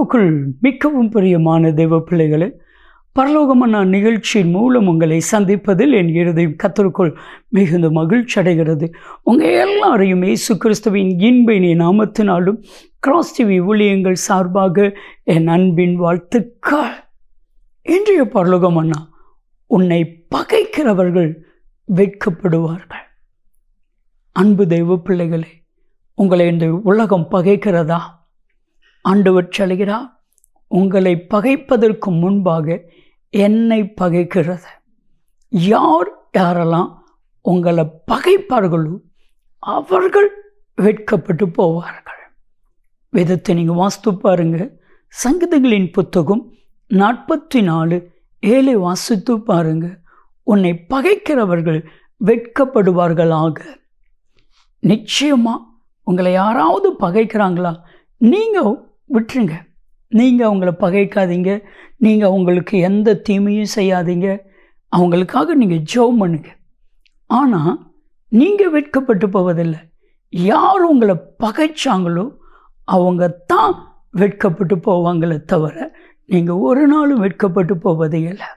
கிறிஸ்துவுக்குள் மிகவும் பிரியமான தெய்வ பிள்ளைகளே பரலோகமன்னா நிகழ்ச்சியின் மூலம் உங்களை சந்திப்பதில் என் இருதயம் கத்தருக்குள் மிகுந்த மகிழ்ச்சி அடைகிறது. உங்கள் எல்லாரையும் இயேசு கிறிஸ்துவின் இன்பினி நாமத்தினாலும் கிராஸ் டிவி ஊழியங்கள் சார்பாக என் அன்பின் வாழ்த்துக்கள். இன்றைய பரலோகமன்னா உன்னை பகைக்கிறவர்கள் வெட்கப்படுவார்கள். அன்பு தெய்வ பிள்ளைகளே உங்களை இந்த உலகம் பகைக்கிறதா? ஆண்டவர் சொல்கிறார் உங்களை பகைப்பதற்கு முன்பாக என்னை பகைக்கிறது. யார் யாரெல்லாம் உங்களை பகைப்பார்களோ அவர்கள் வெட்கப்பட்டு போவார்கள். விதத்தை நீங்கள் வாஸ்து பாருங்க. சங்கீதங்களின் புத்தகம் நாற்பத்தி நாலு ஏழை வாசித்து பாருங்க. உன்னை பகைக்கிறவர்கள் வெட்கப்படுவார்களாக. நிச்சயமாக உங்களை யாராவது பகைக்கிறாங்களா? நீங்கள் விட்டுருங்க. நீங்கள் அவங்கள பகைக்காதீங்க. நீங்கள் அவங்களுக்கு எந்த தீமையும் செய்யாதீங்க. அவங்களுக்காக நீங்கள் ஜெபம் பண்ணுங்க. ஆனால் நீங்கள் வெட்கப்பட்டு போவதில்லை. யார் உங்களை பகைச்சாங்களோ அவங்க தான் வெட்கப்பட்டு போவாங்களே தவிர நீங்கள் ஒரு நாளும் வெட்கப்பட்டு போவதே இல்லை.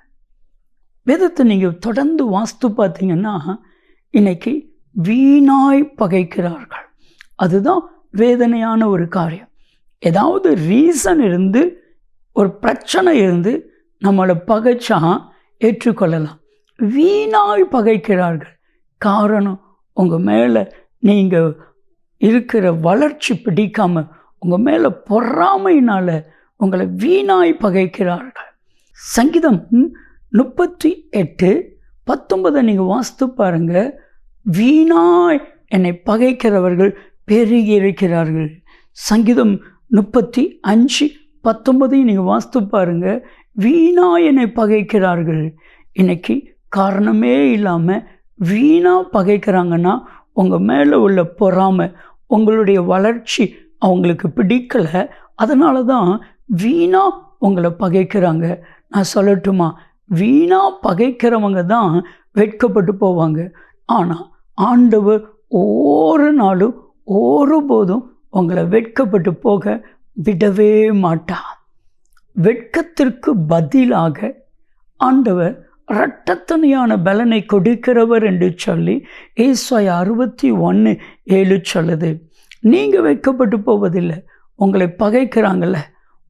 வேதத்தை நீங்கள் தொடர்ந்து வாஸ்து பார்த்தீங்கன்னா இன்றைக்கி வீணாய் பகைக்கிறார்கள். அதுதான் வேதனையான ஒரு காரியம். ஏதாவது ரீசன் இருந்து ஒரு பிரச்சனை இருந்து நம்மளை பகைச்சா ஏற்றுக்கொள்ளலாம். வீணாய் பகைக்கிறார்கள். காரணம் உங்கள் மேலே நீங்கள் இருக்கிற வளர்ச்சி பிடிக்காமல் உங்கள் மேலே பொறாமையினால் உங்களை வீணாய் பகைக்கிறார்கள். சங்கீதம் முப்பத்தி எட்டு பத்தொன்பதை நீங்கள் வாஸ்து பாருங்கள் வீணாய் என்னை பகைக்கிறவர்கள் பெருகி இருக்கிறார்கள். சங்கீதம் முப்பத்தி அஞ்சு பத்தொன்பதையும் நீங்கள் வாஸ்து பாருங்கள் வீணா என்னை பகைக்கிறார்கள். இன்னைக்கு காரணமே இல்லாமல் வீணா பகைக்கிறாங்கன்னா உங்கள் மேலே உள்ள பொறாமை உங்களுடைய வளர்ச்சி அவங்களுக்கு பிடிக்கலை. அதனால தான் வீணா உங்களை பகைக்கிறாங்க. நான் சொல்லட்டுமா? வீணா பகைக்கிறவங்க தான் வெட்கப்பட்டு போவாங்க. ஆனால் ஆண்டவர் ஒவ்வொரு நாளும் ஒருபோதும் உங்களை வெட்கப்பட்டு போக விடவே மாட்டா வெட்கத்திற்கு பதிலாக ஆண்டவர் இரட்டத்தனையான பலனை கொடுக்கிறவர் என்று சொல்லி ஏசாய் அறுபத்தி ஒன்று ஏழு சொல்லுது. நீங்கள் வெட்கப்பட்டு போவதில்லை உங்களை பகைக்கிறாங்கல்ல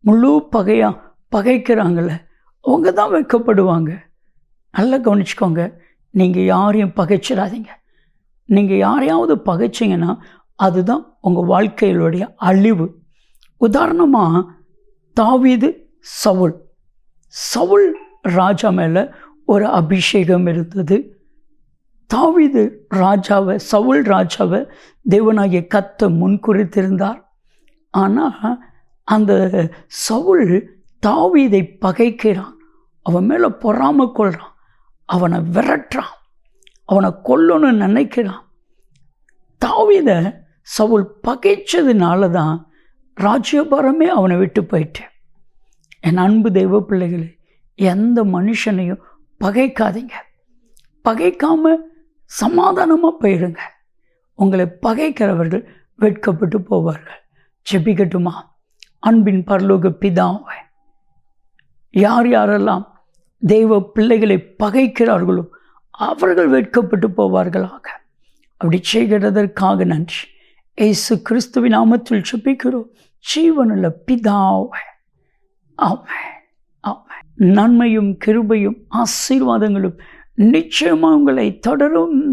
முழு பகையாக பகைக்கிறாங்கல்ல அவங்க தான் வெட்கப்படுவாங்க. நல்லா கவனிச்சுக்கோங்க நீங்கள் யாரையும் பகைச்சிடாதீங்க. நீங்கள் யாரையாவது பகைச்சிங்கன்னா அதுதான் உங்கள் வாழ்க்கையிலுடைய அழிவு. உதாரணமாக தாவீது சவுல். சவுல் ராஜா மேலே ஒரு அபிஷேகம் இருந்தது. தாவீது ராஜாவை சவுல் ராஜாவை தேவனாகிய கத்த முன்குறித்திருந்தார். ஆனால் அந்த சவுல் தாவீதை பகைக்கிறான். அவன் மேலே பொறாம கொள்கிறான் அவனை விரட்டுறான். அவனை கொல்லணும்னு நினைக்கிறான். தாவீதை சவுல் பகைச்சதுனால தான் ராஜ்யபாரமே அவனை விட்டு போயிட்டேன். என் அன்பு தெய்வ பிள்ளைகளே எந்த மனுஷனையும் பகைக்காதீங்க. பகைக்காம சமாதானமாக போயிடுங்க. உங்களை பகைக்கிறவர்கள் வெட்கப்பட்டு போவார்கள். செபிக்கட்டுமா அன்பின் பரலோக பிதாவை யார் யாரெல்லாம் தெய்வ பிள்ளைகளை பகைக்கிறார்களோ அவர்கள் வெட்கப்பட்டு போவார்களாக. அப்படி செய்கிறதற்காக நன்றி. ஏசு கிறிஸ்துவின் நாமத்தில் சுப்பிக்கிறோம் ஜீவனுள்ள பிதாவை. ஆமை ஆமை நன்மையும் கிருபையும் ஆசீர்வாதங்களும் நிச்சயமாக உங்களை தொடரும்.